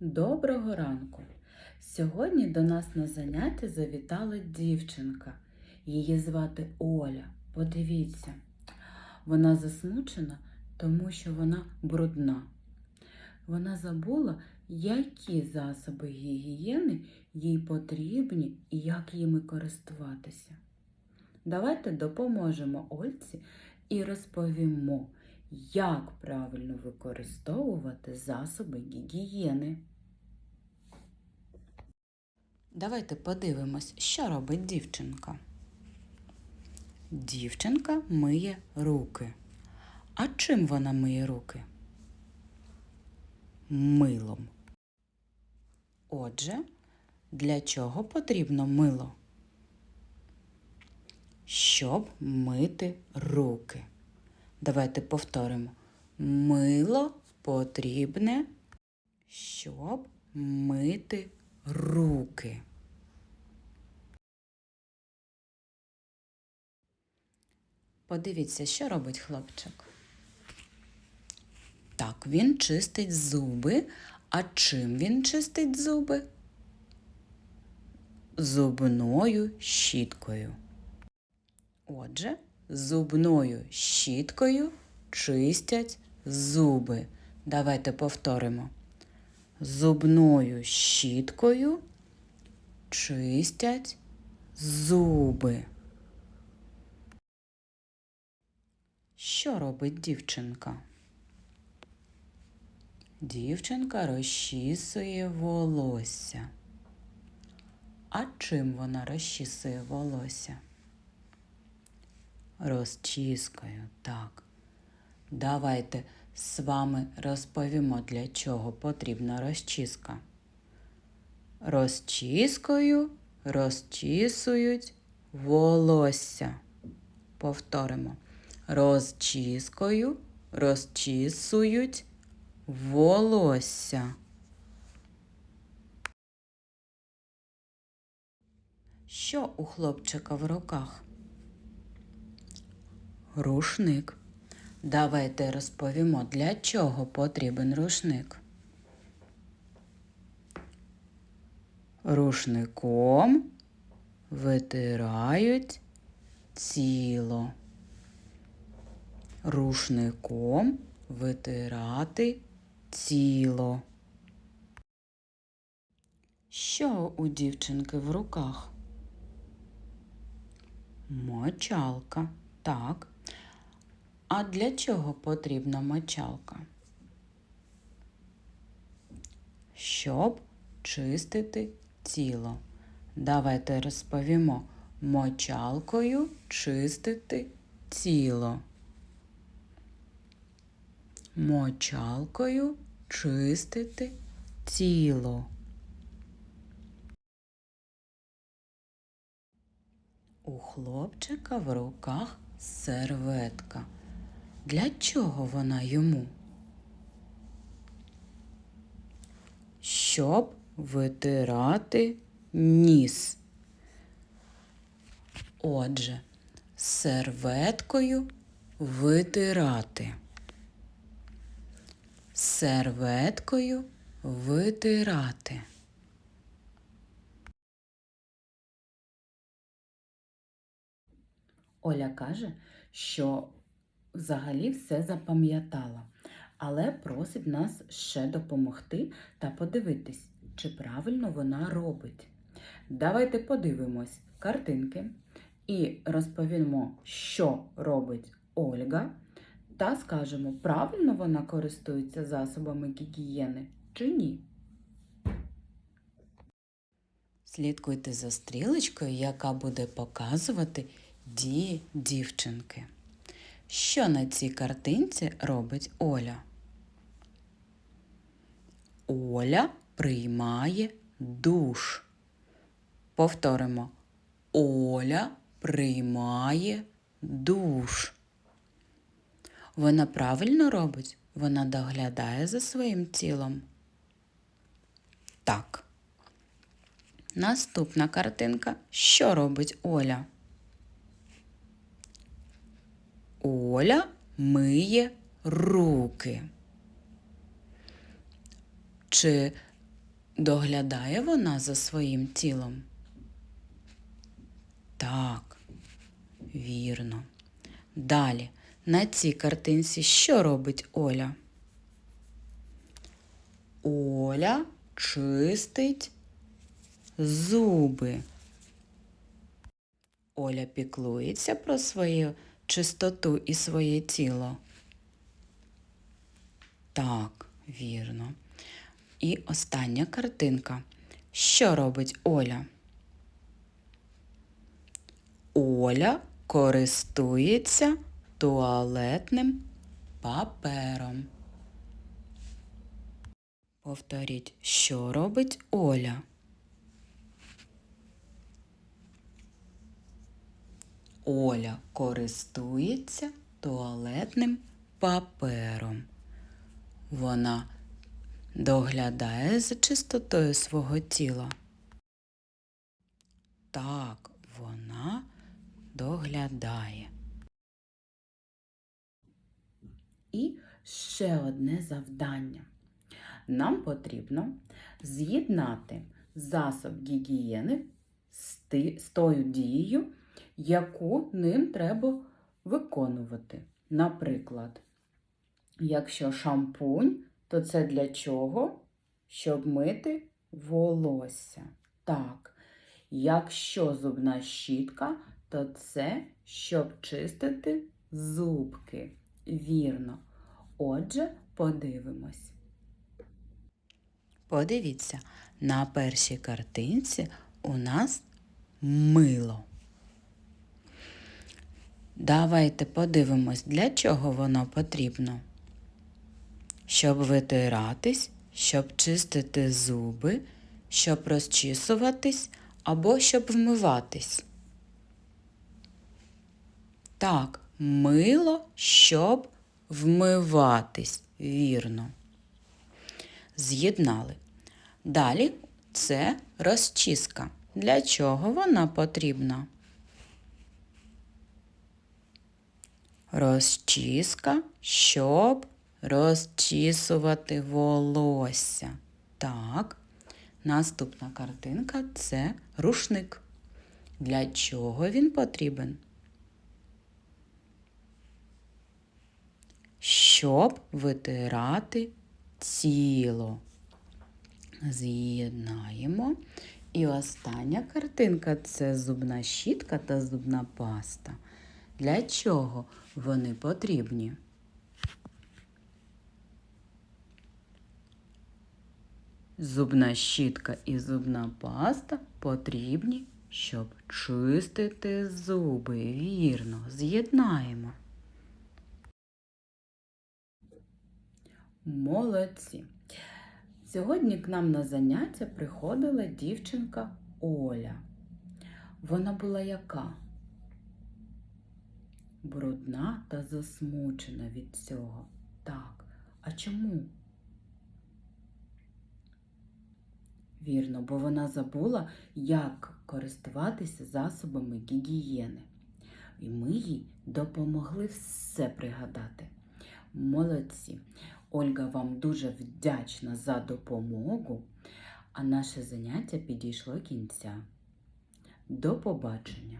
Доброго ранку! Сьогодні до нас на заняття завітала дівчинка. Її звати Оля. Подивіться, вона засмучена, тому що вона брудна. Вона забула, які засоби гігієни їй потрібні і як їми користуватися. Давайте допоможемо Ольці і розповімо, як правильно використовувати засоби гігієни. Давайте подивимось, що робить дівчинка. Дівчинка миє руки. А чим вона миє руки? Милом. Отже, для чого потрібно мило? Щоб мити руки. Давайте повторимо. Мило потрібне, щоб мити руки. Подивіться, що робить хлопчик. Так, він чистить зуби. А чим він чистить зуби? Зубною щіткою. Отже, зубною щіткою чистять зуби. Давайте повторимо. Зубною щіткою чистять зуби. Що робить дівчинка? Дівчинка розчісує волосся. А чим вона розчісує волосся? Розчіскою, так. Давайте з вами розповімо, для чого потрібна розчіска. Розчіскою розчісують волосся. Повторимо. Розчіскою розчісують волосся. Що у хлопчика в руках? Рушник. Давайте розповімо, для чого потрібен рушник. Рушником витирають тіло. Рушником витирати тіло. Що у дівчинки в руках? Мочалка. Так. А для чого потрібна мочалка? Щоб чистити тіло. Давайте розповімо мочалкою чистити тіло. Мочалкою чистити тіло. У хлопчика в руках серветка. Для чого вона йому? Щоб витирати ніс. Отже, серветкою витирати. Серветкою витирати. Оля каже, що взагалі все запам'ятала, але просить нас ще допомогти та подивитись, чи правильно вона робить. Давайте подивимось картинки і розповімо, що робить Ольга, та скажемо, правильно вона користується засобами гігієни чи ні. Слідкуйте за стрілочкою, яка буде показувати дії дівчинки. Що на цій картинці робить Оля? Оля приймає душ. Повторимо. Оля приймає душ. Вона правильно робить? Вона доглядає за своїм тілом. Так. Наступна картинка. Що робить Оля? Оля миє руки. Чи доглядає вона за своїм тілом? Так, вірно. Далі, на цій картинці що робить Оля? Оля чистить зуби. Оля піклується про свою чистоту і своє тіло. Так, вірно. І остання картинка. Що робить Оля? Оля користується туалетним папером. Повторіть, що робить Оля? Оля користується туалетним папером. Вона доглядає за чистотою свого тіла. Так, вона доглядає. І ще одне завдання. Нам потрібно з'єднати засоб гігієни з тою дією, яку ним треба виконувати. Наприклад, якщо шампунь, то це для чого? Щоб мити волосся. Так. Якщо зубна щітка, то це щоб чистити зубки. Вірно. Отже, подивимось. Подивіться, на першій картинці у нас мило. Давайте подивимось, для чого воно потрібно. Щоб витиратись, щоб чистити зуби, щоб розчісуватись або щоб вмиватись. Так, мило, щоб вмиватись, вірно. З'єднали. Далі це розчіска. Для чого вона потрібна? Розчіска, щоб розчісувати волосся. Так. Наступна картинка це рушник. Для чого він потрібен? Щоб витирати тіло. З'єднаємо. І остання картинка це зубна щітка та зубна паста. Для чого вони потрібні? Зубна щітка і зубна паста потрібні, щоб чистити зуби. Вірно, з'єднаємо. Молодці. Сьогодні к нам на заняття приходила дівчинка Оля. Вона була яка? Брудна та засмучена від цього. Так. А чому? Вірно, бо вона забула, як користуватися засобами гігієни. І ми їй допомогли все пригадати. Молодці! Ольга вам дуже вдячна за допомогу, а наше заняття підійшло кінця. До побачення!